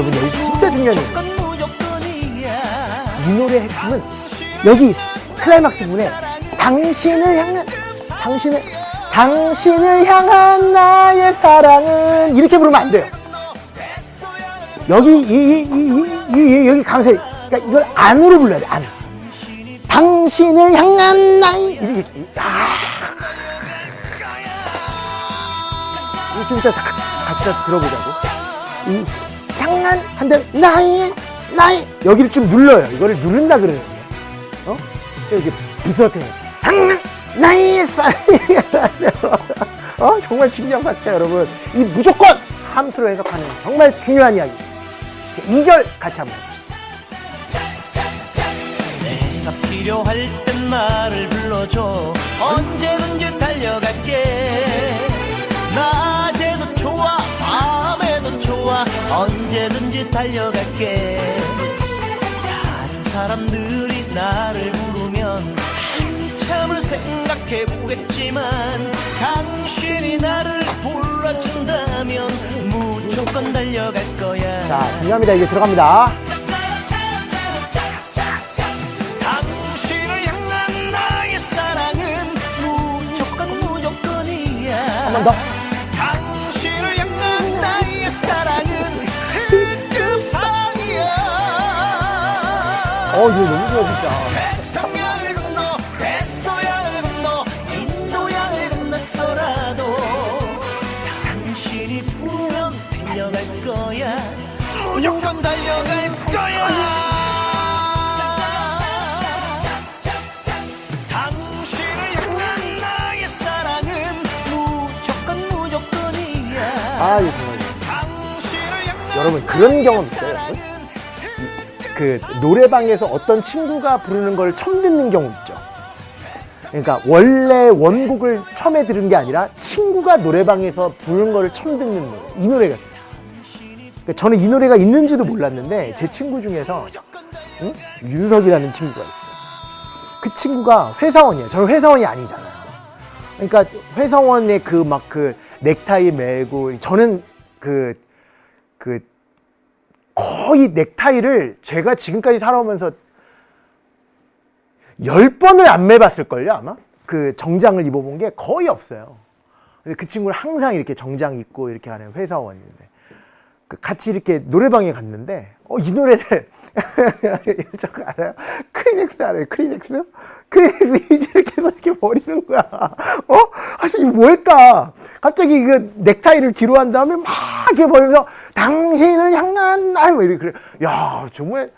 여러분, 여기 진짜 중요한 이 노래의 핵심은 여기. 클라이막스 부분에 당신을 향한 당신을 당신을 향한 나의 사랑은 이렇게 부르면 안 돼요. 여기 이, 이, 이, 이, 이 여기 강세 그러니까 이걸 안으로 불러야 돼. 안. 당신을 향한 나의 이렇게 아. 좀 이따 다 같이 다 들어보자고. 이 향한 한데 나의 나의 여기를 좀 눌러요. 이거를 누른다 그러는 거예요. 어? 여기 비스러트 향한 사랑이야. 어 정말 중요한 파트야 여러분. 이 무조건 함수로 해석하는 정말 중요한 이야기. 2절 같이 한번. 내가 필요할 땐 나를 불러줘 언제든지 달려갈게 언제든지 달려갈게 다른 사람들이 나를 부르면 한참을 생각해 보겠지만 당신이 나를 불러준다면 무조건 달려갈 거야 자 중요합니다. 이제 들어갑니다. 당신을 향한 나의 사랑은 무조건 무조건이야 한 번 더. 어 이거 너무 좋아 진짜. 태평양을 건너 대서양을 건너 인도양을 건넜어라도 당신이 부르면 달려갈 거야 무조건 달려갈 거야 당신을 향한 나의 사랑은 무조건 무조건이야 아 이거 정말. 당신을 향한 여러분 그런 경험 있어요? 여러분? 그 노래방에서 어떤 친구가 부르는 걸 처음 듣는 경우 있죠. 그러니까 원래 원곡을 처음에 들은 게 아니라 친구가 노래방에서 부르는 거를 처음 듣는 노래. 이 노래가. 그러니까 저는 이 노래가 있는지도 몰랐는데 제 친구 중에서 응? 윤석이라는 친구가 있어요. 그 친구가 회사원이에요. 저는 회사원이 아니잖아요. 그러니까 회사원의 그 막그 넥타이 매고 저는 그 그 거의 넥타이를 제가 지금까지 살아오면서 열 번을 안 매봤을걸요 아마 그 정장을 입어본 게 거의 없어요. 근데 그 친구는 항상 이렇게 정장 입고 이렇게 하는 회사원인데 그 같이 이렇게 노래방에 갔는데 어, 이 노래를 저거 알아요? 크리넥스 알아요? 크리넥스? 크리넥스 이지를 계속 이렇게 버리는 거야. 어? 아씨 이게 뭘까? 갑자기 그 넥타이를 뒤로 한 다음에 막 이렇게 버리면서 당신을 향한 아이 뭐 이렇게 그래. 야 정말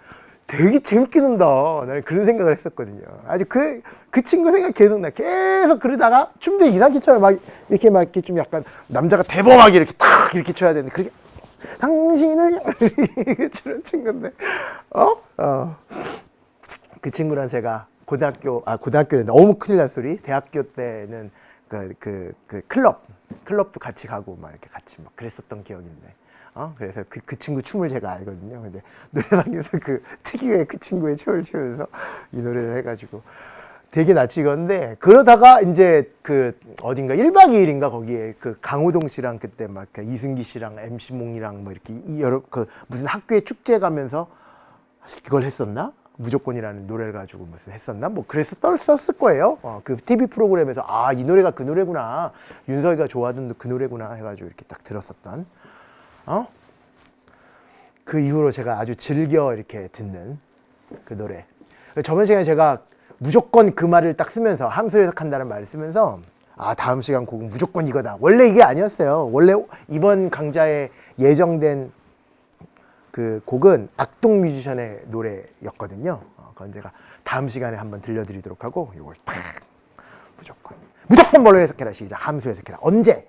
되게 재밌게 논다. 나는 그런 생각을 했었거든요. 아주 그, 그 친구 생각 계속 나. 계속 그러다가 춤도 이상하게 춰요. 막 이렇게 막 이렇게 좀 약간 남자가 대범하게 이렇게 탁 이렇게 쳐야 되는데 그렇게 당신을 이렇게 친구인데, 어? 어. 그 친구랑 제가 고등학교, 아, 고등학교는 너무 큰일 날 소리. 대학교 때는 그, 그, 그 클럽, 클럽도 같이 가고 막 이렇게 같이 막 그랬었던 기억인데. 어? 그래서 그, 그 친구 춤을 제가 알거든요. 근데 노래방에서 그 특유의 그 친구의 춤을 추면서 이 노래를 해가지고 되게 낯익었는데 그러다가 이제 그 어딘가 1박 2일인가 거기에 그 강호동 씨랑 그때 막 그 이승기 씨랑 MC 몽이랑 뭐 이렇게 이 여러 그 무슨 학교에 축제 가면서 그걸 했었나? 무조건이라는 노래를 가지고 무슨 했었나? 뭐 그래서 떨었을 거예요. 어, 그 TV 프로그램에서 아 이 노래가 그 노래구나. 윤석이가 좋아하던 그 노래구나 해가지고 이렇게 딱 들었었던. 어? 그 이후로 제가 아주 즐겨 이렇게 듣는 그 노래. 저번 시간에 제가 무조건 그 말을 딱 쓰면서 함수 해석한다는 말을 쓰면서 아 다음 시간 곡은 무조건 이거다. 원래 이게 아니었어요. 원래 이번 강좌에 예정된 그 곡은 악동 뮤지션의 노래였거든요. 어, 그건 제가 다음 시간에 한번 들려드리도록 하고 이걸 탁 무조건 무조건 뭘로 해석해라 시작. 함수 해석해라. 언제